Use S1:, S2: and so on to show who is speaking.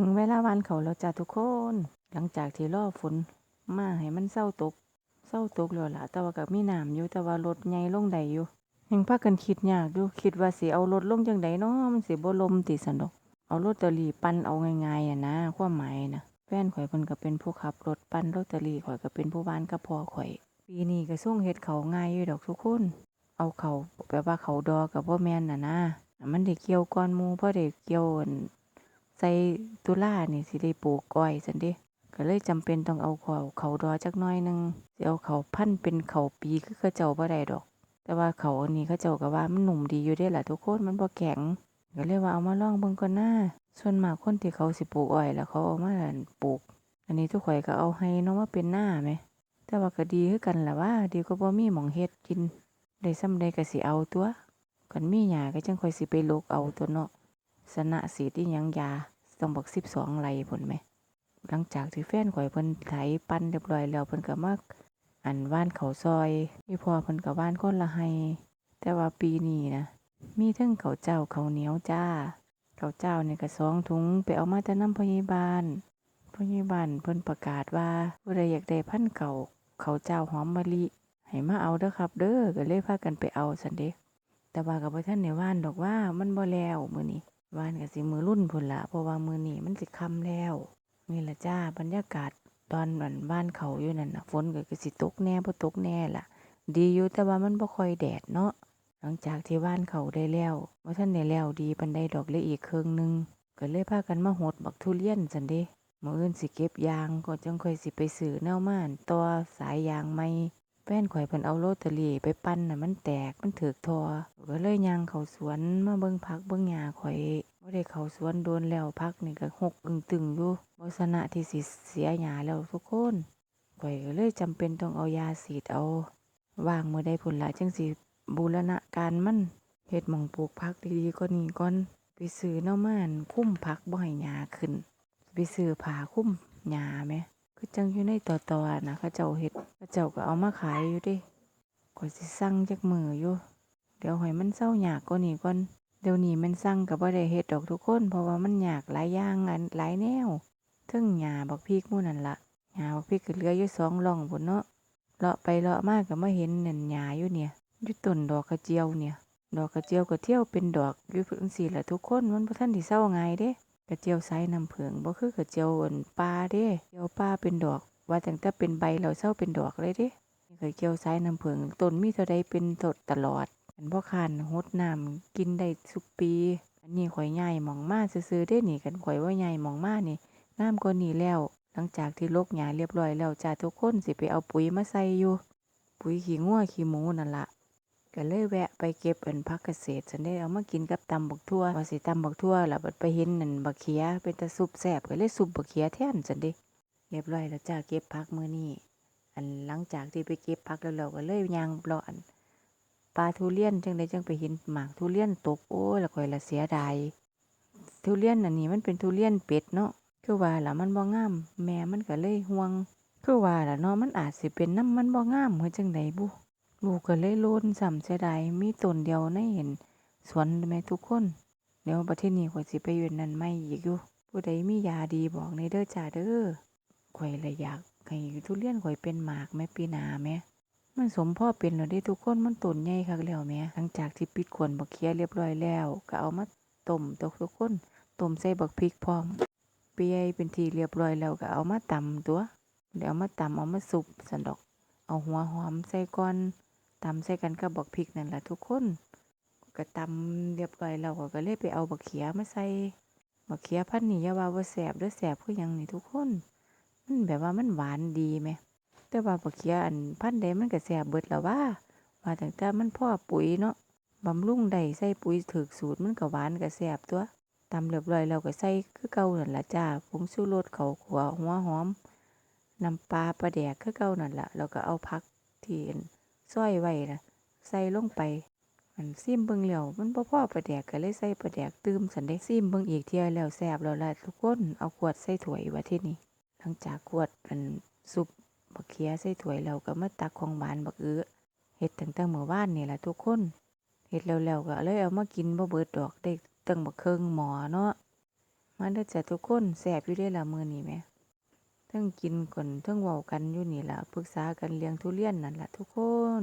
S1: ถึงเวลาวันเขาแล้วจ้ะทุกคน หลังจากที่รอฝนมาให้มันเศร้าตกเศร้าตกแล้วล่ะแต่ว่าก็มีน้ำอยู่แต่ว่ารถใหญ่ลงไดอยู่ยังพากันคิดยากอยู่คิดว่าสิเอารถลงจังไดเนาะมันสิบ่ลมติสนดกเอาลอตเตอรี่ปั่นเอาง่ายๆอะนะความหมายนะแฟนข่อยเพิ่นก็เป็นผู้ขับรถปั่นลอตเตอรี่ข่อยก็เป็นผู้บ้านกับพ่อข่อย ปีนี้ก็ส่งเฮ็ดเขาง่ายอยู่ดอกทุกคนเอาเขาแบบว่าเขาดอกับบ่แม่นน่ะนะมันได้เกี่ยวก่อนหมู่เพราะได้เกี่ยว ใส่ตุลานี่สิได้ปลูกก้อยซั่นเด้ก็เลยจำเป็นต้องเอาเขาเขาดอจักหน่อยหนึงสิเอาเขาพันเป็นเขาปีคือเขาเจ้าบ่ได้ดอก แต่ว่าเขาอันนี้เขาเจ้าก็ว่ามันหนุ่มดีอยู่เด้ล่ะทุกคนมันบ่แข็งก็เลยว่าเอามาลองเบิ่งก่อนหน้าส่วนมากคนที่เขาสิปลูกอ้อยแล้วเขาเอามาปลูก อันนี้ทุกข่อยก็เอาให้น้องมาเป็นหน้าไหม แต่ว่าก็ดีคือกันล่ะว่า ดีกว่าบ่มีหม่องเฮ็ดกิน ได้ซ้ำใดก็สิเอาตัวกันมีหญ้าก็จังค่อยสิไปลกเอาตัวเนาะ สนะสีดอีหยังยาต้องบัก12ไร่พุ่นแหม หลังจากที่แฟนข่อยเพิ่นไถปั้นเรียบร้อยแล้วเพิ่นก็มาอันว่านเขาซอยอีพอเพิ่นก็ว่านคนละให้แต่ว่าปีนี้นะมีทั้งเขาเจ้าเขาเหนียวจ้า เขาเจ้าเนี่ยก็สองถุงไปเอามาแต่น้ำพยาบาลพยาบาลเพิ่นประกาศว่าผู้ใดอยากได้พันเก่าข้าเจ้าหอมมะลิให้มาเอาเด้อครับ เด้อก็เลยพากันไปเอาสันเด้แต่ว่ากับพ่ท่านในว่านดอกว่ามันบ่แล้วมื้อนี้ วานก็สิมือรุ่นพุ่นละเพราะว่ามื้อนี้มันสิค่ำแล้วนี่ละจ้าบรรยากาศตอนวันบ้านเขาอยู่นั่นนะฝนก็คือสิตกแน่บ่ตกแน่ล่ะ ดีอยู่แต่ว่ามันบ่ค่อยแดดเนาะหลังจากที่ว่านเขาได้แล้วว่าท่านได้แล้วดีปันได้ดอกเลยอีกครึ่งหนึงก็เลยพากันมาหดบักทุเรียนสันเดมื้ออื่นสิเก็บยางก็จังค่อยสิไปซื้อแนวม่านต่อสายยางใหม่ แฟนข่อยเพิ่นเอาโรตารี่ไปปั้นน่ะมันแตกมันถึกทอก็เลยย่างเข้าสวนมาเบิ่งผักเบิ่งหญ้าข่อยบ่ได้เข้าสวนโดนแล้วผักนี่ก็หกอึ้งตึงอยู่บ่สนะที่สิเสียหญ้าแล้วทุกคนข่อยก็เลยจำเป็นต้องเอายาฉีดเอาว่างมื้อใดพุ่นละจังสิบูรณะการมันเฮ็ดหม่องปลูกผักดีๆกว่านี้ก่อนไปซื้อเนาม่านคุ้มผักบ่ให้หญ้าขึ้นไปซื้อผ้าคุ้มหญ้าแหม คือจังอยู่ในต่อๆนะเขาเจ้าเฮ็ดเขาเจ้าก็เอามาขายอยู่ด้ก็สิสั่งจักมืออยู่ เดี๋ยวให้มันเซาหยากกว่านี้ก่อนเดี๋ยวนี้มันสั่งก็บ่ได้เฮ็ดดอกทุกคน เพราะว่ามันหยากหลายอย่างอันหลายแนวทึ่งหญ้าบักพริกมู่นั่นละหญ้าบักพริกก็เลืออยู่สองร่องพุ่นเนาะเลาะไปเลาะมาก็มาเห็นนั่นหญ้าอยู่เนี่ยอยู่ต้นดอกกระเจียวเนี่ย ดอกกระเจียวก็เที่ยวเป็นดอกอยู่จังซี่แหละทุกคนมันบ่ทันได้เศร้าไงเด้ กระเจียวไซน้ำเผิงบ่คือกระเจียวอั่นป่าเด้เจียวป่าเป็นดอก ว่าตั้งแต่เป็นใบแล้วเศร้าเป็นดอกเลยเด้นี่กระเจียวไซน้ำเผิงต้นมีเท่าใดเป็นสดตลอดอันบ่คร้านรดน้ำกินได้ทุกปี อันนี้ข่อยใหญ่หมองมาซื่อๆเด้นี่กันข่อยว่าใหญ่หมองมานี่งามกว่านี้แล้ว หลังจากที่ลกหญ้าเรียบร้อยแล้วจ้าทุกคนสิไปเอาปุ๋ยมาใส่อยู่ ปุ๋ยขี้งัวขี้หมูนั่นละ ก็เลยแวะไปเก็บอันพักเกษตรฉันได้เอามากินกับตำบักทั่วพอสิตำบักทั่วแล้วไปเห็นนั่นบักเขียเป็นตะซุปแซ่บก็เลยซุปบักเขียแท่นฉันเด้เรียบร้อยแล้วจ้าเก็บพักมื้อนี้อันหลังจากที่ไปเก็บพักแล้วเราก็เลยยางเลาะอันปลาทุเรียนจังไดจังไปเห็นหมากทุเรียนตกโอ้ยล้วข่อยละเสียดายทุเรียนอันนี้มันเป็นทุเรียนเป็ดเนาะคือว่าล่ะมันบ่งาม แม่มันก็เลยห่วง คือว่าล่ะเนาะมันอาจสิเป็นน้ำมันบ่งามเฮ็ดจังไดบุ ลูกก็เลยโลนซ้ำเสียดายมีต้นเดียวในเห็น สวนแม่ทุกคน เดี๋ยวประเทศนี้ข่อยสิไปเวียนนั่นไม่อีกอยู่ผู้ใดมียาดีบอกในเด้อจ้าเด้อข่อยเลยอยากให้ทุเรียนข่อยเป็นหมากแม่ปีนาแม่มันสมพ่อเป็นแล้วเด้ทุกคนมันต้นใหญ่คักแล้วแม่หลังจากที่ปิดขวนบักเคียเรียบร้อยแล้ว ก็เอามาต้มตกทุกคนต้มใส่บักพริกพร้อมเปียเป็นทีเรียบร้อยแล้วก็เอามาตำตัวเดี๋ยวเอามาตำเอามาสุบสันดอก เอาหัวหอมใส่ก่อน ตำใส่กันกับบักพริกนั่นแหละทุกคนก็ตำเรียบร้อยแล้วก็ก็เลยไปเอาบักเขียมาใส่บักเขียพันนี่ยาว่าบ่แสบด้อแสบคือยังนี่ทุกคนมันแบบว่ามันหวานดีไหมแต่ว่าบักเขียอันพันใดมันก็แสบเบิดแล้วว่าว่าตั้งแต่มันพ่อปุ๋ยเนาะบำรุงได้ใส่ปุ๋ยถูกสูตรมันก็หวานก็แสบตัวตำเรียบร้อยแล้วก็ใส่คือเก่านั่นละจ้าผงชูรสเขาขัวหัวหอมน้ำปลาปลาแดกคือเก่านั่นละแล้วก็เอาผักที่อัน ซอยไว้นะใส่ลงไปอันซิมเบิ่งแล้วมันบ่พอประแดกก็เลยใส่ประแดกตื้มสันเด้ซิมเบิ่งอีกเที่ยแล้วแซ่บแล้วล่ะทุกคนเอาขวดใส่ถ้วยว่าที่นี่หลังจากขวดอันซุปบักเขียใส่ถ้วยแล้วก็มาตักของหวานบักเอื้อเฮ็ดตั้งแต่เมื่อวานนี่ล่ะทุกคนเฮ็ดแล้วๆก็เลยเอามากินบ่เบิดดอกได้ตั้งบักเครื่องหมอเนาะมาเด้อจ้ะทุกคนแซ่บอยู่เด้ละมื้อนี้แหมเทั้งกินก่นทั้งเว้ากันอยู่นี่ล่ะปรึกษากันเรื่องทุเรียนนั่นล่ะทุกคน